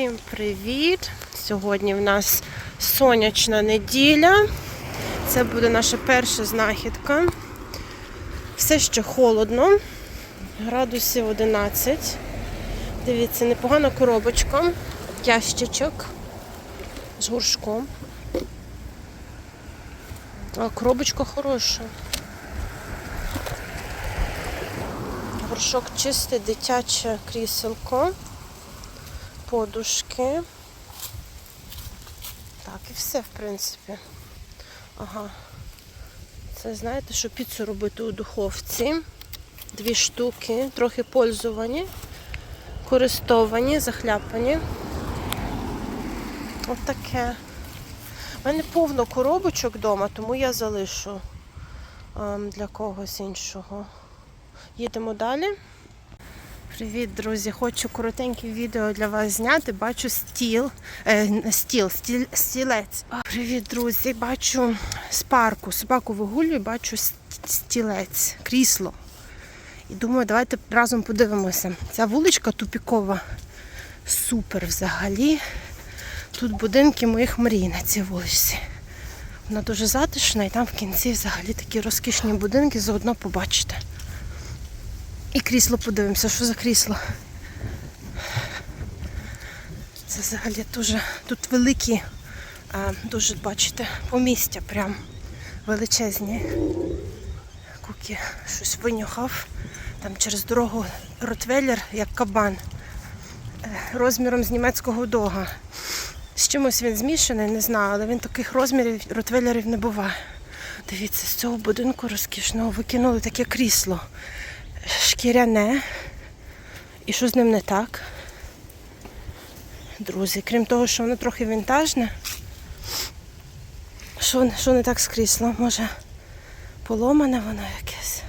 Всім привіт! Сьогодні в нас сонячна неділя. Це буде наша перша знахідка. Все ще холодно, градусів 11. Дивіться, непогана коробочка, ящичок з горшком. А коробочка хороша. Горшок чисте, дитяче кріселко, подушки. Так, і все, в принципі. Ага. Це знаєте, що піцу робити у духовці. Дві штуки, трохи пользовані, користовані, захляпані. От таке. У мене повно коробочок вдома, тому я залишу ем, для когось іншого. Їдемо далі. Привіт, друзі! Хочу коротеньке відео для вас зняти. Бачу стіл, е, стіл, стіл, стілець. Привіт, друзі! Бачу з парку, собаку вигулюю, бачу стілець, крісло. І думаю, давайте разом подивимося. Ця вуличка тупікова. Супер взагалі. Тут будинки моїх мрій на цій вулиці. Вона дуже затишна і там в кінці взагалі такі розкішні будинки заодно побачите. І крісло подивимося, що за крісло. Це взагалі дуже тут великі, дуже бачите, помістя прям величезні. Куки щось винюхав. Там через дорогу ротвейлер, як кабан, е, розміром з німецького дога. З чимось він змішаний, не знаю, але він таких розмірів ротвейлерів не буває. Дивіться, з цього будинку розкішного викинули таке крісло шкіряне. І що з ним не так? Друзі, крім того, що воно трохи вінтажне. Що, що не так з кріслом? Може поломане воно якесь?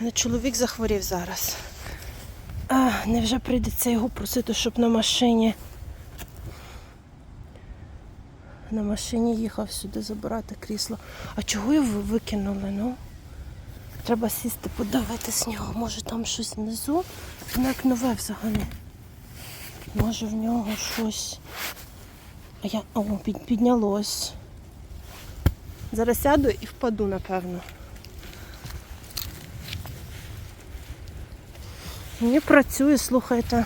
Мене чоловік захворів зараз. А, невже прийдеться його просити, щоб на машині. На машині їхав сюди забирати крісло. А чого його викинули? Ну? Треба сісти, подивитись нього. Може там щось внизу? Воно як нове взагалі. Може в нього щось. А я. О, під, піднялось. Зараз сяду і впаду, напевно. Мені працює, слухайте.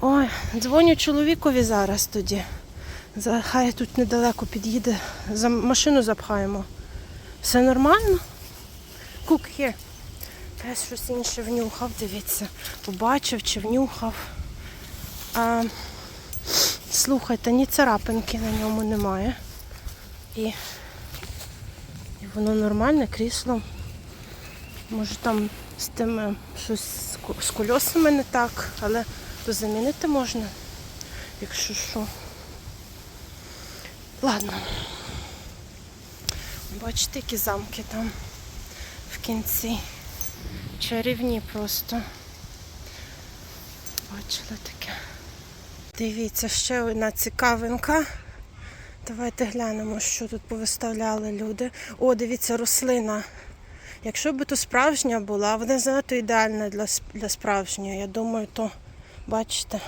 Ой, дзвоню чоловікові зараз тоді. Хай тут недалеко під'їде, за машину запхаємо. Все нормально? Є. Пес щось інше внюхав, дивіться. Побачив чи внюхав. А, слухайте, ні царапинки на ньому немає. І, і воно нормальне, крісло. Може там з тими щось з кольосами не так, але то замінити можна, якщо що. Ладно. Бачите, які замки там в кінці. Чарівні просто. Бачили таке. Дивіться, ще одна цікавинка. Давайте глянемо, що тут повиставляли люди. О, дивіться, рослина. Якщо б то справжня була, вона занадто ідеальна для, для справжньої. Я думаю, то, бачите,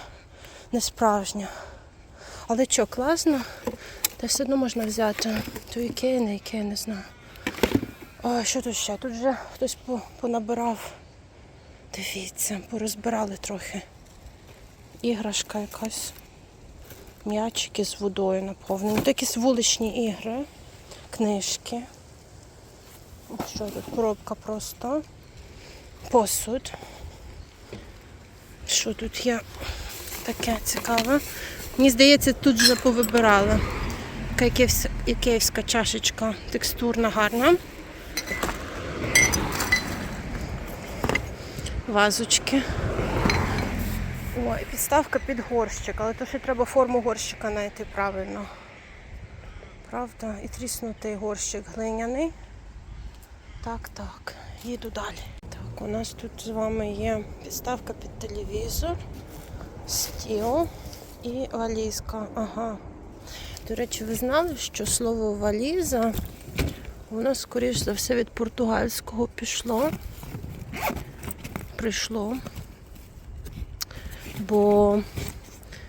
не справжня. Але що, класно? Та все одно можна взяти. То ікея, не ікея, не знаю. А що тут ще? Тут вже хтось понабирав. Дивіться, порозбирали трохи. Іграшка якась. М'ячики з водою наповнені. Тут якісь вуличні ігри, книжки. Що тут? Коробка просто. Посуд. Що тут є таке цікаве? Мені здається, тут вже повибирали. Така ікеївська чашечка текстурна, гарна. Вазочки. Ой, підставка під горщик, але то ще треба форму горщика знайти правильно. Правда? І тріснутий горщик глиняний. Так, так, їду далі. Так, у нас тут з вами є підставка під телевізор, стіл і валізка. Ага. До речі, ви знали, що слово валіза воно, скоріш за все, від португальського пішло. Прийшло. Бо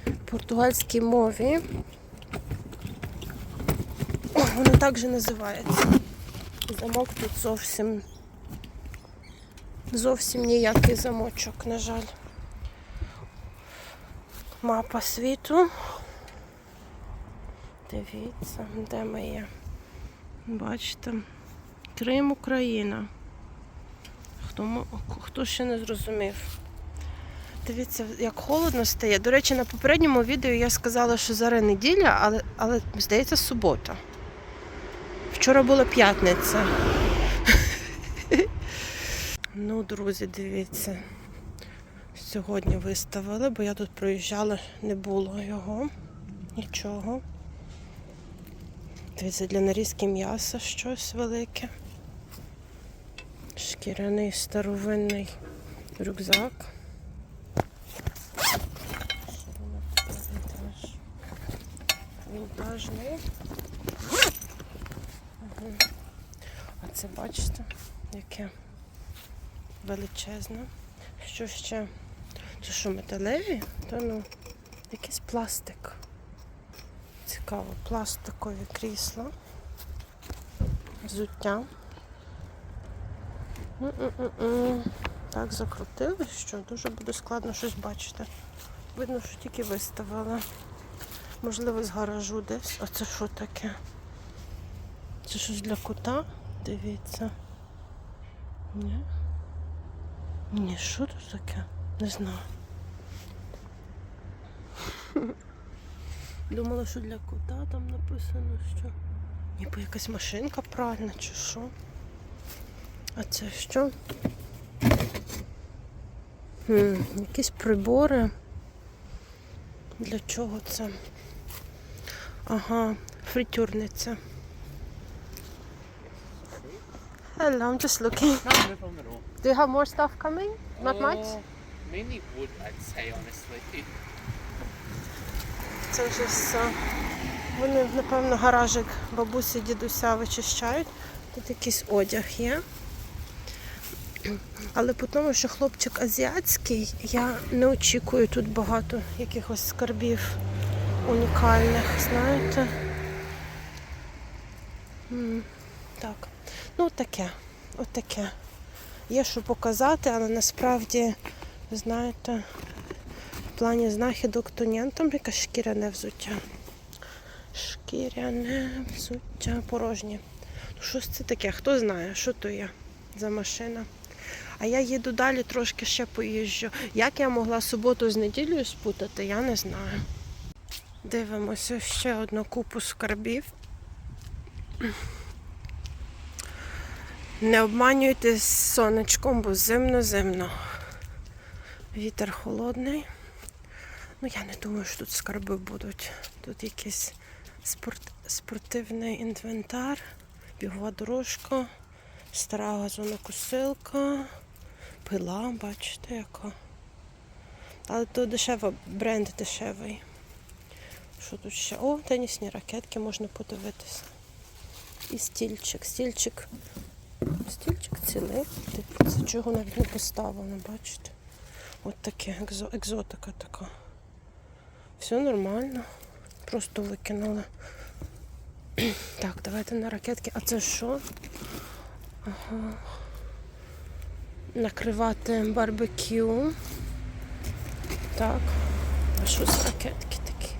в португальській мові воно так же називається. Замок тут зовсім зовсім ніякий замочок, на жаль. Мапа світу. Дивіться, де ми є. Бачите, Крим, Україна. Хто, хто ще не зрозумів? Дивіться, як холодно стає. До речі, на попередньому відео я сказала, що зараз неділя, але, але здається, субота. Вчора була п'ятниця. Ну, друзі, дивіться. Сьогодні виставили, бо я тут проїжджала, не було його. Нічого. Дивіться, для нарізки м'яса щось велике. Шкіряний старовинний рюкзак. Вінтажний. Мгм. А це бачите, яке величезне. Що ще? Це що, металеві? Та ну, якийсь пластик. Цікаво, пластикові крісла. Взуття. М-м-м-м. Так закрутили, що дуже буде складно щось бачити. Видно, що тільки виставили. Можливо, з гаражу десь. А це що таке? Це щось для кота? Дивіться. Ні? Ні, що тут таке? Не знаю. Думала, що для кота там написано, що. Ніби якась машинка пральна чи що. А це що? Хм, якісь прибори. Для чого це? Ага, фритюрниця. Hello, I'm just looking. Do you have more stuff coming? Not much? Uh, Mainly wood, I'd say, honestly. Це вже все. Вони, напевно, гаражик бабусі, дідуся вичищають. Тут якийсь одяг є. Але по тому, що хлопчик азіатський, я не очікую тут багато якихось скарбів унікальних, знаєте. Так. Ну, таке, от. Є що показати, але насправді, знаєте, в плані знахідок то ні, Ну, там якесь шкіряне взуття. Шкіряне взуття порожнє. Ну, Щось це таке, хто знає, що то є за машина. А я їду далі, трошки ще поїжджу. Як я могла суботу з неділею спутати, я не знаю. Дивимося ще одну купу скарбів. Не обманюйте з сонечком, бо зимно-зимно. Вітер холодний. Ну, я не думаю, що тут скарби будуть. Тут якийсь спорт... спортивний інвентар, бігова дорожка, стара газонокосилка, пила, бачите, яка. Але то дешева, бренд дешевий. Що тут ще? О, тенісні ракетки можна подивитися. І стільчик. Стільчик. Стільчик цілий. Дивіться, чого навіть не поставлено, бачите? От таке, екзо, екзотика така. Все нормально. Просто викинули. Так, давайте на ракетки. А це що? Ага. Накривати барбекю. Так. А що з ракетки такі?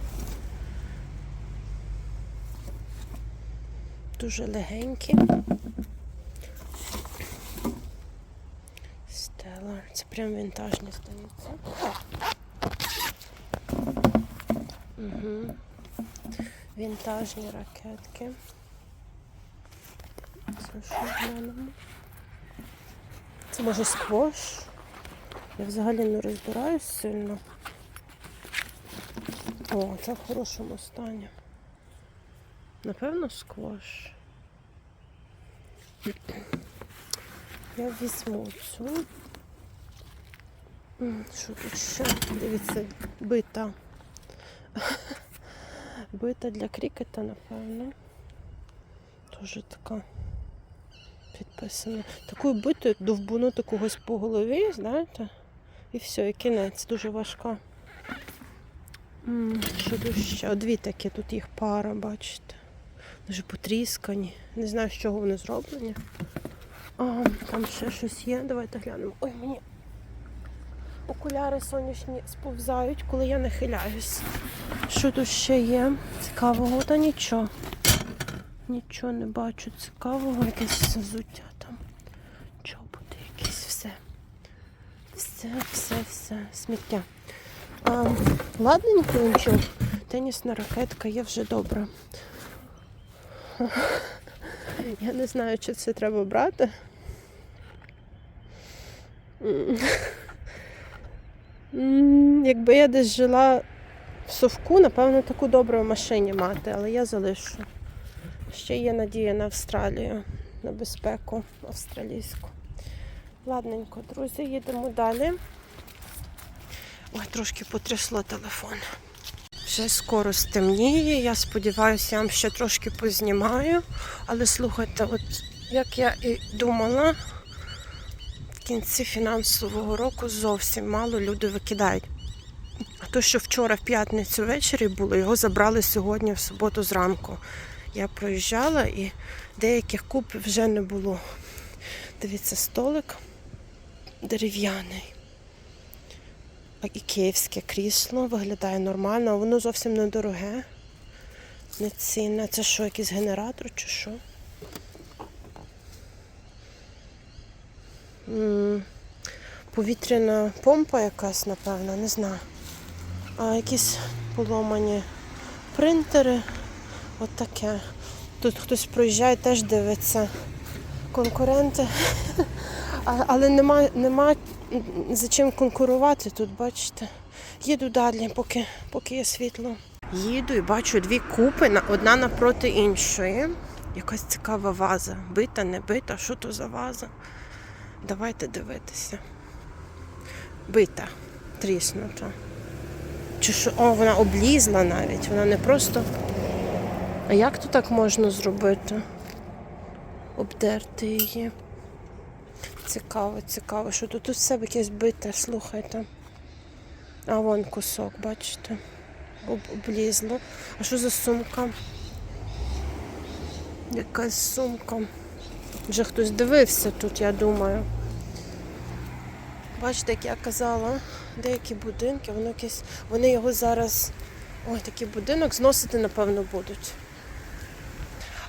Дуже легенькі. Стеллар. Це прям вінтажні здається. Угу. Вінтажні ракетки. Це що глянемо? Це може сквош? Я взагалі не розбираюсь сильно. О, це в хорошому стані. Напевно, сквош. Я візьму цю. Що тут ще? Дивіться, бита. Бита для крікета, напевно. Тоже така підписана. Такою битою довбуну такогось по голові, знаєте? І все, і кінець. Дуже важка. Що тут ще? Дві такі, тут їх пара, бачите. Дуже потріскані. Не знаю, з чого вони зроблені. А, там ще щось є. Давайте глянемо. Ой, мені окуляри сонячні сповзають, коли я нахиляюсь. Що тут ще є? Цікавого, та нічого. Нічого не бачу цікавого, якесь взуття там. Чоботи якісь, все. Все, все, все. Сміття. А, ладненько нічого. Тенісна ракетка є вже добре. Я не знаю, чи це треба брати. Якби я десь жила в совку, напевно, таку добру машині мати, але я залишу. Ще є надія на Австралію, на безпеку австралійську. Ладненько, друзі, їдемо далі. Ой, трошки потрясло телефон. Вже скоро стемніє. Я сподіваюся, я вам ще трошки познімаю. Але слухайте, от як я і думала, кінці фінансового року зовсім мало люди викидають. А то, що вчора в п'ятницю ввечері було, його забрали сьогодні в суботу зранку. Я проїжджала і деяких куб вже не було. Дивіться, столик дерев'яний. І київське крісло виглядає нормально, а воно зовсім недороге. Не цінне. Це що, якийсь генератор чи що? Повітряна помпа якась, напевно, не знаю. А якісь поломані принтери. От таке. Тут хтось проїжджає, теж дивиться. Конкуренти. Але нема, нема за чим конкурувати тут, бачите. Їду далі, поки, поки є світло. Їду і бачу дві купи, одна напроти іншої. Якась цікава ваза. Бита, не бита, що то за ваза? Давайте дивитися. Бита, тріснута. Чи що? О, вона облізла навіть. Вона не просто. А як то так можна зробити? Обдерти її. Цікаво, цікаво, що тут, тут все якесь бите, слухайте. А вон кусок, бачите? Об, облізло. А що за сумка? Якась сумка. Вже хтось дивився тут, я думаю. Бачите, як я казала, деякі будинки, воно якесь, вони його зараз, ой, такий будинок зносити, напевно, будуть.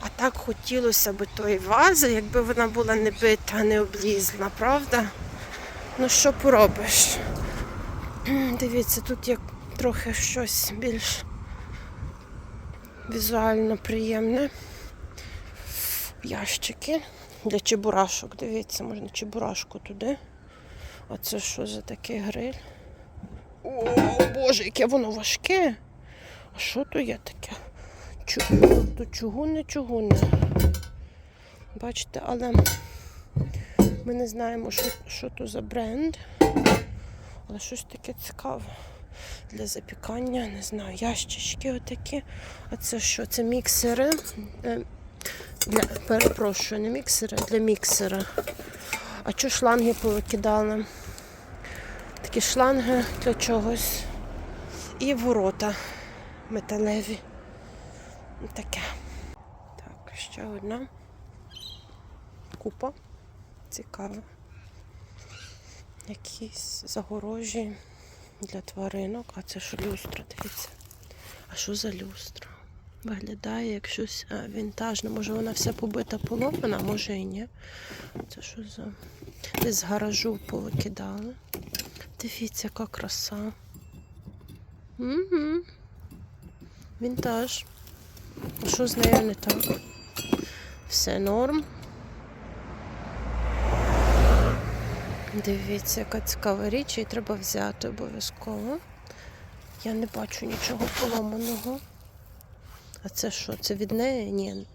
А так хотілося б тої вази, якби вона була не бита, не облізла, правда? Ну що поробиш? Дивіться, тут є трохи щось більш візуально приємне. Ящики для чебурашок. Дивіться, можна чебурашку туди. А це що за такий гриль? О, Боже, яке воно важке. А що то є таке? Чу- То чугунне, чугунне. Бачите, але ми не знаємо, що, що то за бренд. Але щось таке цікаве. Для запікання, не знаю, ящички отакі. А це що? Це міксери. Е, Для, перепрошую, не міксери, для міксера. А що шланги повикидали? Такі шланги для чогось. І ворота металеві. Таке. Так, ще одна купа. Цікава. Якісь загорожі для тваринок. А це ж люстра, дивіться. А що за люстра? Виглядає як щось вінтажне. Може вона вся побита поломана, може і ні. Це що за. Десь з гаражу повикидали. Дивіться, яка краса. Угу. Вінтаж. А що з нею не так? Все норм. Дивіться, яка цікава річ, її треба взяти обов'язково. Я не бачу нічого поломаного. А це що? Це від неї? Ні.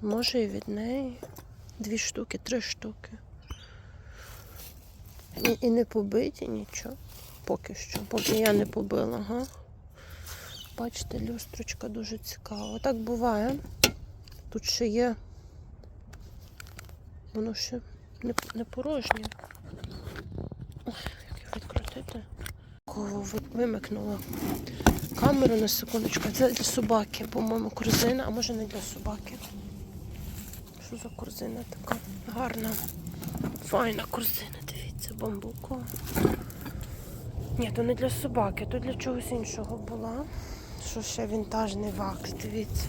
Може і від неї. Дві штуки, три штуки. І, і не побиті нічого. Поки що, поки я не побила, ага. Бачите, люстрочка дуже цікава. Так буває. Тут ще є. Воно ще не, не порожнє. Ой, як його відкрутити. Такого ви- вимикнула камеру на секундочку. Це для собаки, по-моєму, корзина, а може не для собаки. Що за корзина така гарна? Файна корзина, дивіться, бамбукова. Ні, то не для собаки, то для чогось іншого була. Що ще вінтажний вакс, дивіться.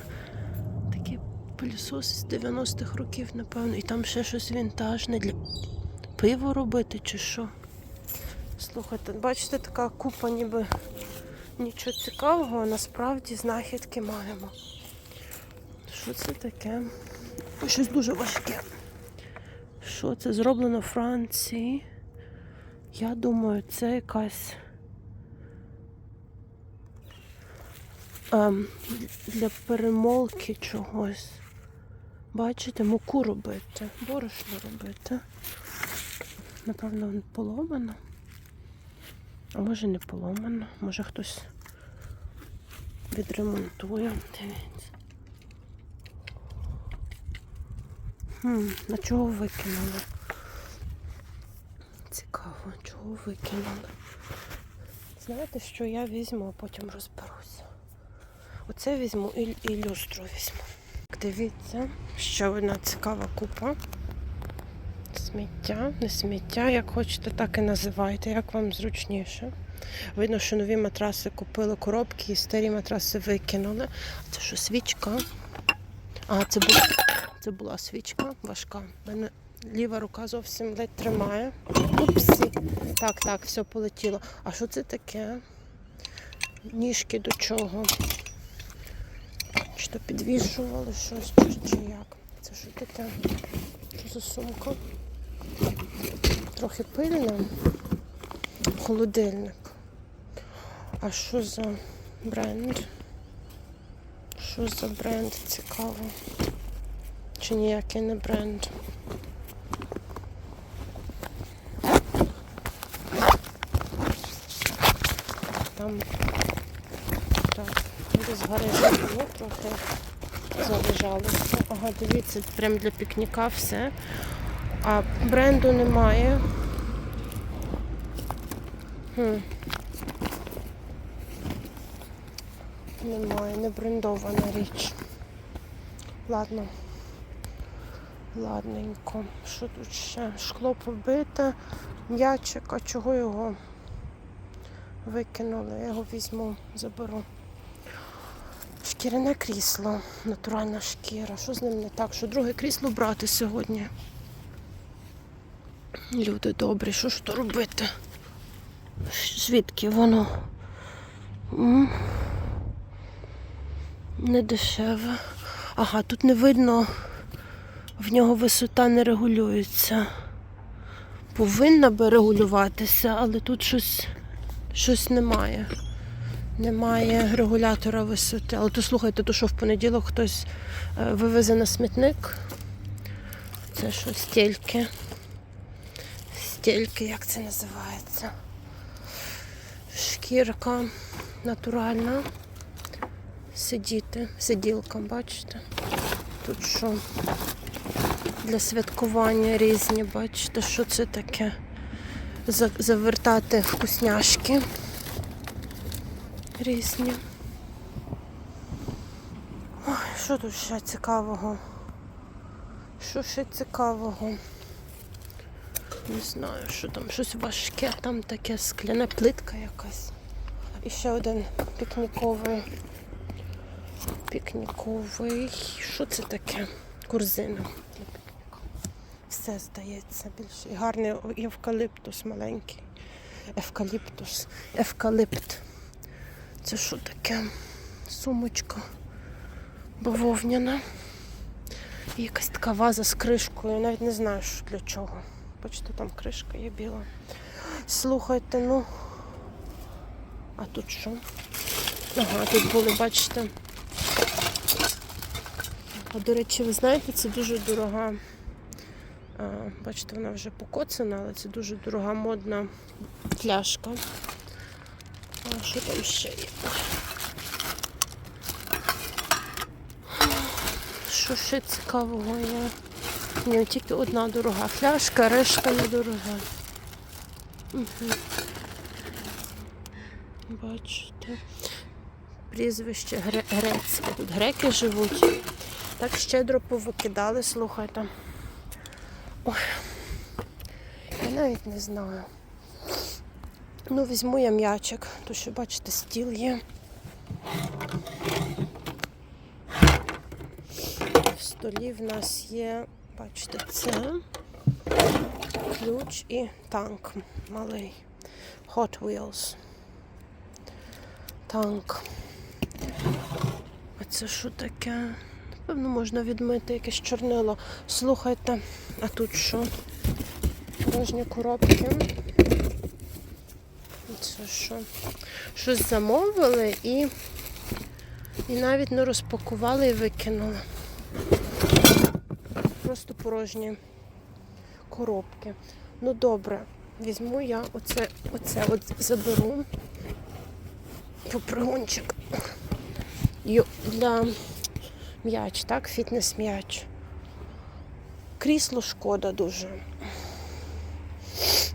Такі пилісоси з 90-х років, напевно. І там ще щось вінтажне для пиво робити чи що. Слухайте, бачите, така купа ніби нічого цікавого, а насправді знахідки маємо. Що це таке? Щось дуже важке. Що це зроблено в Франції? Я думаю, це якась ем, для перемолки чогось. Бачите, муку робити, борошно робити. Напевно, поломано. А може не поломано, може хтось відремонтує. Дивіться. Хм, а чого викинули? Цікаво, чого викинули. Знаєте, що я візьму, а потім розберуся. Оце візьму і, і люстру візьму. Дивіться, ще одна цікава купа. Сміття, не сміття, як хочете, так і називайте, як вам зручніше. Видно, що нові матраси купили коробки і старі матраси викинули. Це що, свічка? А, це була, це була свічка важка. У мене ліва рука зовсім ледь тримає. Упсі. Так, так, все полетіло. А що це таке? Ніжки до чого? Чи то підвішували щось, чи як? Це що таке? Що за сумка? Трохи пильно. Холодильник. А що за бренд? Що за бренд? Цікаво. Чи ніякий не бренд? Там так, гаражі було трохи залежалося. Ага, дивіться, прям для пікніка все. А бренду немає. Хм. Немає, не брендована річ. Ладно. Ладненько. Що тут ще? Шкло побите, м'ячик, а чого його викинули? Я його візьму, заберу. Шкіряне крісло, натуральна шкіра. Що з ним не так? Що друге крісло брати сьогодні? Люди добрі, що ж то робити? Звідки воно? Не дешеве. Ага, тут не видно, в нього висота не регулюється. Повинна би регулюватися, але тут щось, щось немає. Немає регулятора висоти. Але то слухайте, то що в понеділок хтось е, вивезе на смітник. Це що, стільки. Стільки, як це називається? Шкірка натуральна. Сидіти, сиділка, бачите? Тут що? Для святкування різні, бачите, що це таке? Завертати вкусняшки різні. Ой, що тут ще цікавого? Що ще цікавого? Не знаю, що там, щось важке, там таке скляна плитка якась. І ще один пікніковий. Пікніковий. Що це таке? Корзина для пікніка. Все здається більше. І гарний евкаліптус маленький. Евкаліптус. Евкаліпт. Це що таке? Сумочка бавовняна. І якась така ваза з кришкою. Навіть не знаю, що для чого. Бачите, там кришка є біла. Слухайте, ну. А тут що? Ага, тут були, бачите. А до речі, ви знаєте, це дуже дорога. А, бачите, вона вже покоцана, але це дуже дорога модна пляшка. А що там ще є? Що ще цікавого є? Ні, тільки одна дорога фляжка, решта недорога. Угу. Бачите. Прізвище гре- грецьке. Тут греки живуть. Так щедро повикидали, слухайте. Ой. Я навіть не знаю. Ну, візьму я м'ячик, тому що, бачите, стіл є. В столі в нас є, бачите, це ключ і танк малий. Hot Wheels. Танк. А це що таке? Напевно, можна відмити якесь чорнило. Слухайте, а тут що? Порожні коробки. Це що? Щось замовили і, і навіть не розпакували і викинули. Просто порожні коробки. Ну добре, візьму я оце, оце от заберу. Попригунчик. Ю- Для м'яч, так? Фітнес-м'яч. Крісло шкода дуже.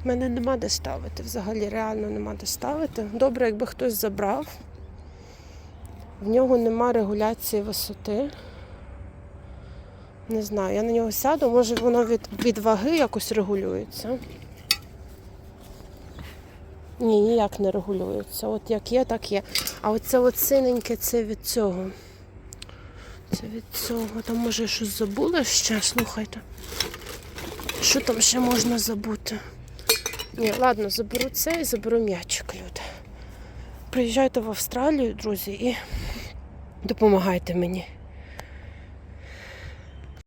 Мене нема де ставити. Взагалі реально нема де ставити. Добре, якби хтось забрав. В нього нема регуляції висоти. Не знаю, я на нього сяду, може воно від, від ваги якось регулюється. Ні, ніяк не регулюється. От як є, так є. А оце от синеньке це від цього. Це від цього. Там може щось забула ще, слухайте. Що там ще можна забути? Ні, ладно, заберу це і заберу м'ячик, люди. Приїжджайте в Австралію, друзі, і допомагайте мені.